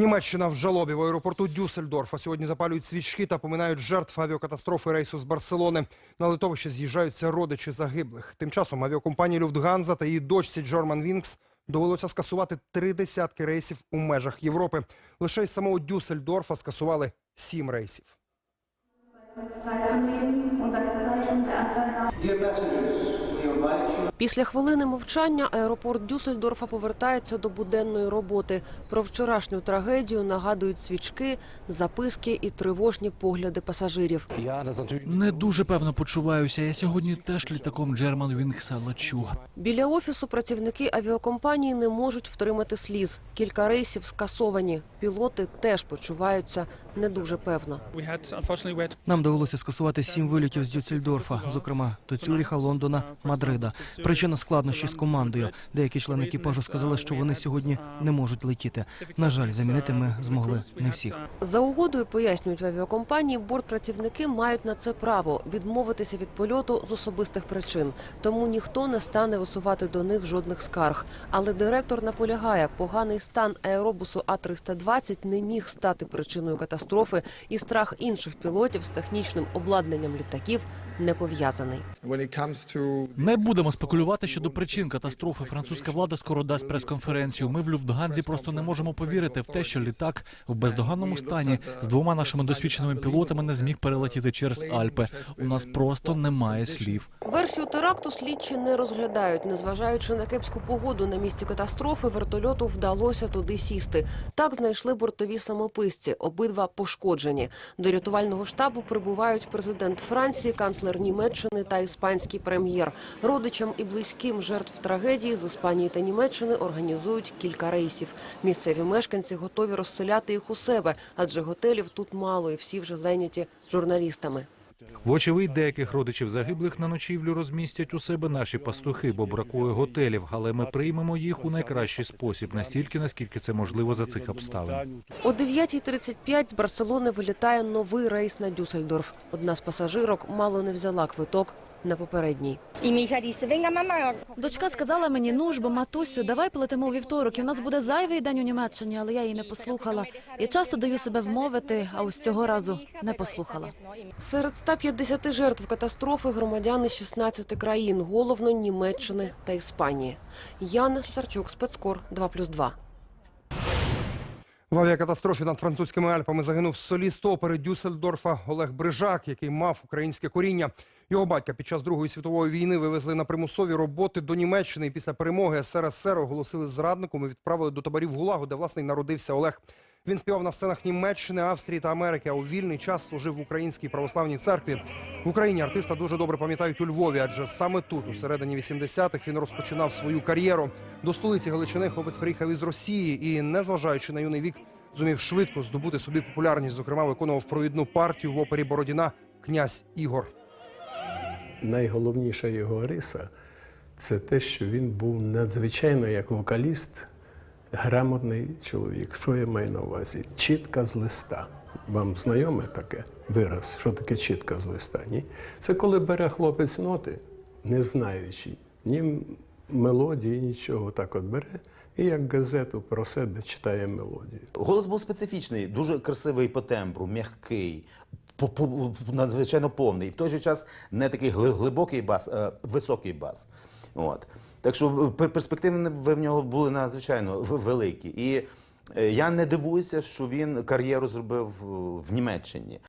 Німеччина в жалобі в аеропорту Дюссельдорфа сьогодні запалюють свічки та поминають жертв авіакатастрофи рейсу з Барселони. На литовище з'їжджаються родичі загиблих. Тим часом авіакомпанії Люфтганза та її дочці Джорман Вінкс довелося скасувати три десятки рейсів у межах Європи. Лише із самого Дюссельдорфа скасували сім рейсів. Dear Після хвилини мовчання аеропорт Дюссельдорфа повертається до буденної роботи. Про вчорашню трагедію нагадують свічки, записки і тривожні погляди пасажирів. Не дуже певно почуваюся. Я сьогодні теж літаком Джерман Вінгса лечу. Біля офісу працівники авіакомпанії не можуть втримати сліз. Кілька рейсів скасовані. Пілоти теж почуваються не дуже певно. Нам довелося скасувати сім вилітів з Дюссельдорфа, зокрема до Цюріха, Лондона, Мадрида. Причина складнощі з командою. Деякі члени екіпажу сказали, що вони сьогодні не можуть летіти. На жаль, замінити ми змогли не всіх. За угодою пояснюють в авіакомпанії, бортпрацівники мають на це право відмовитися від польоту з особистих причин. Тому ніхто не стане висувати до них жодних скарг. Але директор наполягає, поганий стан аеробусу А-320 не міг стати причиною катастрофи, і страх інших пілотів з технічним обладнанням літаків не пов'язаний. Не будемо спекулювати щодо причин катастрофи. Французька влада скоро дасть прес-конференцію. Ми в Люфтганзі просто не можемо повірити в те, що літак в бездоганному стані з двома нашими досвідченими пілотами не зміг перелетіти через Альпи. У нас просто немає слів. Версію теракту слідчі не розглядають. Незважаючи на кепську погоду на місці катастрофи, вертольоту вдалося туди сісти. Так знайшли бортові самописці. Обидва пошкоджені. До рятувального штабу прибувають президент Франції, канцлер Німеччини та іспанський прем'єр. Родичам і близьким жертв трагедії з Іспанії та Німеччини організують кілька рейсів. Місцеві мешканці готові розселяти їх у себе, адже готелів тут мало і всі вже зайняті журналістами. Вочевидь, деяких родичів загиблих на ночівлю розмістять у себе наші пастухи, бо бракує готелів. Але ми приймемо їх у найкращий спосіб, настільки наскільки це можливо за цих обставин. О 9.35 з Барселони вилітає новий рейс на Дюссельдорф. Одна з пасажирок мало не взяла квиток на попередній. Mi hija dice, venga mamá, Дочка сказала мені, ну ж бо матусю, давай полетимо у вівторок, і в нас буде зайвий день у Німеччині, але я її не послухала. Я часто даю себе вмовити, а ось цього разу не послухала. Серед 150 жертв катастрофи громадяни 16 країн, головно Німеччини та Іспанії. Яна Сарчук, спецкор 2+,2. В авіакатастрофі над французькими Альпами загинув соліст опери Дюссельдорфа Олег Брижак, який мав українське коріння. Його батька під час Другої світової війни вивезли на примусові роботи до Німеччини. І після перемоги СРСР оголосили зрадником і відправили до таборів ГУЛАГу, де власне й народився Олег. Він співав на сценах Німеччини, Австрії та Америки, а у вільний час служив в Українській православній церкві. В Україні артиста дуже добре пам'ятають у Львові, адже саме тут, у середині 80-х, він розпочинав свою кар'єру. До столиці Галичини хлопець приїхав із Росії і, незважаючи на юний вік, зумів швидко здобути собі популярність. Зокрема, виконував провідну партію в опері Бородіна князь Ігор. найголовніша його риса це те, що він був надзвичайно як вокаліст, грамотний чоловік. Що я маю на увазі? Чітка з листа. Вам знайоме таке вираз, що таке чітка з листа? Ні? Це коли бере хлопець ноти, не знаючи ні мелодії, нічого так от бере, і як газету про себе читає мелодію. Голос був специфічний, дуже красивий по тембру, м'який, надзвичайно повний. І в той же час не такий гли- глибокий бас, а високий бас. От. Так що перспективи в нього були надзвичайно великі. І е, я не дивуюся, що він кар'єру зробив е, в Німеччині.